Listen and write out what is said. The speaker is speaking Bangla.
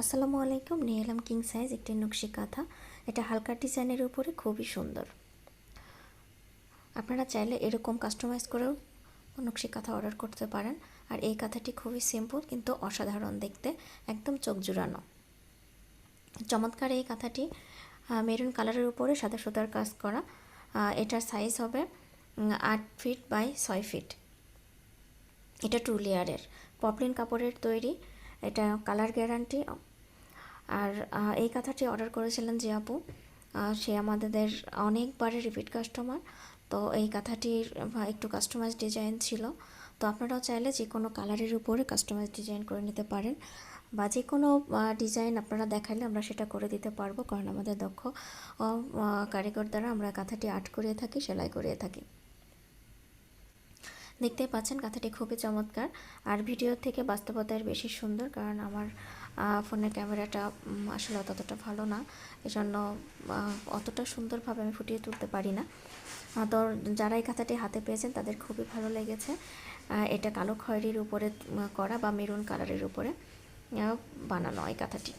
আসসালামু আলাইকুম নিয়ে কিং সাইজ একটি নকশি কাঁথা। এটা হালকা ডিজাইনের উপরে খুবই সুন্দর। আপনারা চাইলে এরকম কাস্টমাইজ করেও নকশি কাঁথা অর্ডার করতে পারেন। আর এই কাঁথাটি খুবই সিম্পল কিন্তু অসাধারণ দেখতে, একদম চোখ জুড়ানো। চমৎকার এই কাঁথাটি মেরুন কালারের উপরে সাদা সুতার কাজ করা। এটার সাইজ হবে আট ফিট বাই ছয় ফিট এটা টু লেয়ারের পপলিন কাপড়ের তৈরি। এটা কালার গ্যারান্টি আর এই কাঁথাটি অর্ডার করেছিলেন যে আপু। সে আমাদের অনেকবারের রিপিট কাস্টমার তো এই কাঁথাটির একটু কাস্টমাইজ ডিজাইন ছিল। তো আপনারাও চাইলে যে কোনো কালারের উপরে কাস্টমাইজ ডিজাইন করে নিতে পারেন বা যে কোনো ডিজাইন আপনারা দেখাইলে আমরা সেটা করে দিতে পারব, কারণ আমাদের দক্ষ কারিগর দ্বারা আমরা কাঁথাটি আর্ট করিয়ে থাকি, সেলাই করিয়ে থাকি। দেখতেই পাচ্ছেন, কাঁথাটি খুবই চমৎকার। আর ভিডিও থেকে বাস্তবতার বেশি সুন্দর, কারণ আমার ফোনের ক্যামেরাটা আসলে ততটা ভালো না। এজন্য অতটা সুন্দরভাবে আমি ফুটিয়ে তুলতে পারি না। তো যারা এই কাঁথাটি হাতে পেয়েছেন, তাদের খুবই ভালো লেগেছে। এটা কালো খয়েরির উপরে করা বা মেরুন কালারের উপরে বানানো এই কাঁথাটি